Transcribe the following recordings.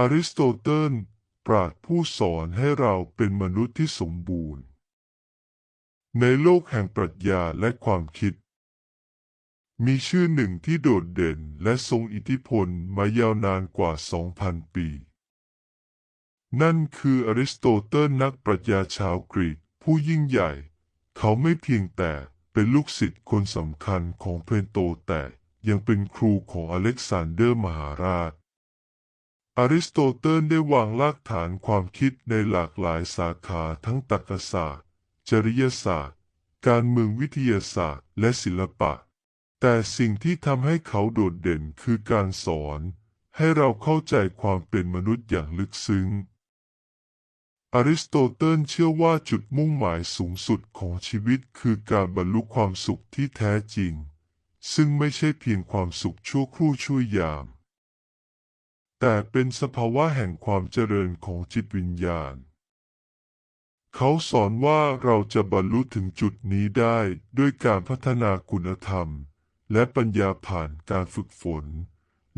อริสโตเติลปราชญ์ผู้สอนให้เราเป็นมนุษย์ที่สมบูรณ์ ในโลกแห่งปรัชญาและความคิด มีชื่อหนึ่งที่โดดเด่นและทรงอิทธิพลมายาวนานกว่า 2,000 ปี นั่นคืออริสโตเติลนักปรัชญาชาวกรีกผู้ยิ่งใหญ่ เขาไม่เพียงแต่เป็นลูกศิษย์คนสำคัญของเพลโตแต่ยังเป็นครูของอเล็กซานเดอร์มหาราช อริสโตเติลได้วางรากฐานความคิดในหลากหลายสาขาทั้งตรรกศาสตร์ จริยศาสตร์ การเมืองวิทยาศาสตร์ และศิลปะ แต่สิ่งที่ทำให้เขาโดดเด่นคือการสอน ให้เราเข้าใจความเป็นมนุษย์อย่างลึกซึ้ง อริสโตเติลเชื่อว่าจุดมุ่งหมายสูงสุดของชีวิตคือการบรรลุความสุขที่แท้จริง ซึ่งไม่ใช่เพียงความสุขชั่วครู่ชั่วยาม แต่เป็นสภาวะแห่งความเจริญของจิตวิญญาณ เขาสอนว่าเราจะบรรลุถึงจุดนี้ได้ด้วยการพัฒนาคุณธรรม และปัญญาผ่านการฝึกฝน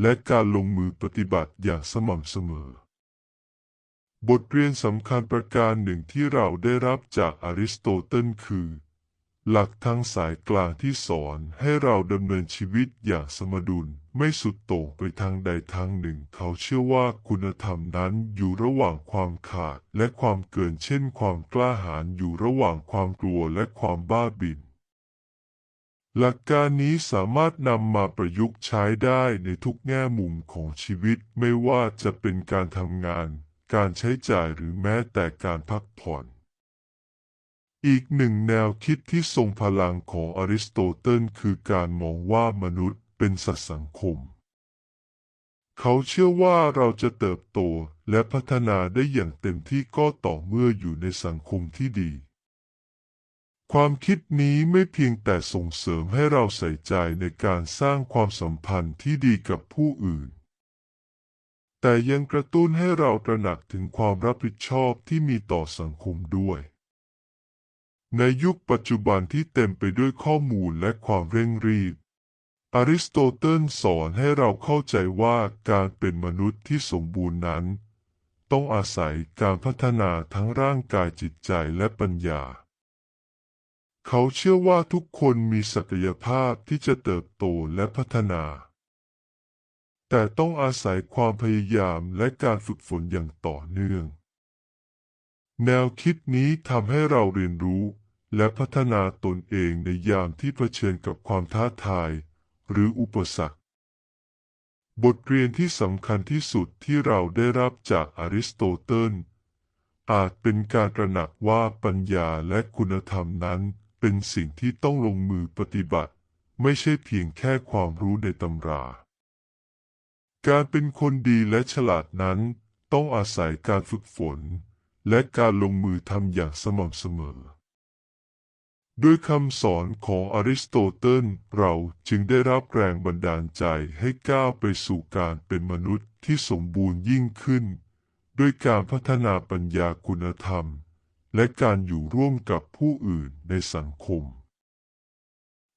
และการลงมือปฏิบัติอย่างสม่ำเสมอ บทเรียนสำคัญประการหนึ่งที่เราได้รับจากอริสโตเติลคือ หลักทางสายกลางที่สอนให้เราดำเนินชีวิตอย่างสมดุลไม่สุดโต่งไปทางใดทางหนึ่ง เขาเชื่อว่าคุณธรรมนั้นอยู่ระหว่างความขาดและความเกินเช่นความกล้าหาญอยู่ระหว่างความกลัวและความบ้าบิ่นหลักการนี้สามารถนำมาประยุกต์ใช้ได้ในทุกแง่มุมของชีวิตไม่ว่าจะเป็นการทำงาน การใช้จ่ายหรือแม้แต่การพักผ่อน อีกหนึ่งแนวคิดที่ทรงพลังของอริสโตเติลคือการมองว่ามนุษย์เป็นสัตว์สังคม เขาเชื่อว่าเราจะเติบโตและพัฒนาได้อย่างเต็มที่ก็ต่อเมื่ออยู่ในสังคมที่ดี ความคิดนี้ไม่เพียงแต่ส่งเสริมให้เราใส่ใจในการสร้างความสัมพันธ์ที่ดีกับผู้อื่นแต่ยังกระตุ้นให้เราตระหนักถึงความรับผิดชอบที่มีต่อสังคมด้วย ในยุคปัจจุบันที่เต็มไปด้วยข้อมูลและความเร่งรีบ อริสโตเติลสอนให้เราเข้าใจว่าการเป็นมนุษย์ที่สมบูรณ์นั้น ต้องอาศัยการพัฒนาทั้งร่างกายจิตใจและปัญญา เขาเชื่อว่าทุกคนมีศักยภาพที่จะเติบโตและพัฒนา แต่ต้องอาศัยความพยายามและการฝึกฝนอย่างต่อเนื่อง แนวคิดนี้ทำให้เราเรียนรู้ และพัฒนาตนเองในยามที่เผชิญกับความท้าทาย หรืออุปสรรค บทเรียนที่สำคัญที่สุดที่เราได้รับจากอริสโตเติลอาจเป็นการตระหนักว่าปัญญาและคุณธรรมนั้นเป็นสิ่งที่ต้องลงมือปฏิบัติ ไม่ใช่เพียงแค่ความรู้ในตำรา การเป็นคนดีและฉลาดนั้นต้องอาศัยการฝึกฝน และการลงมือทำอย่างสม่ำเสมอ ด้วยคำสอนของอริสโตเติลเราจึงได้รับแรงบันดาลใจให้ก้าวไปสู่การเป็นมนุษย์ที่สมบูรณ์ยิ่งขึ้น ด้วยการพัฒนาปัญญาคุณธรรม และการอยู่ร่วมกับผู้อื่นในสังคม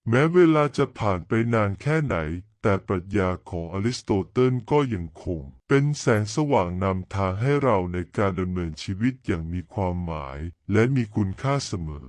แม้เวลาจะผ่านไปนานแค่ไหน แต่ปรัชญาของอริสโตเติลก็ยังคง เป็นแสงสว่างนำทางให้เราในการดำเนินชีวิตอย่างมีความหมาย และมีคุณค่าเสมอ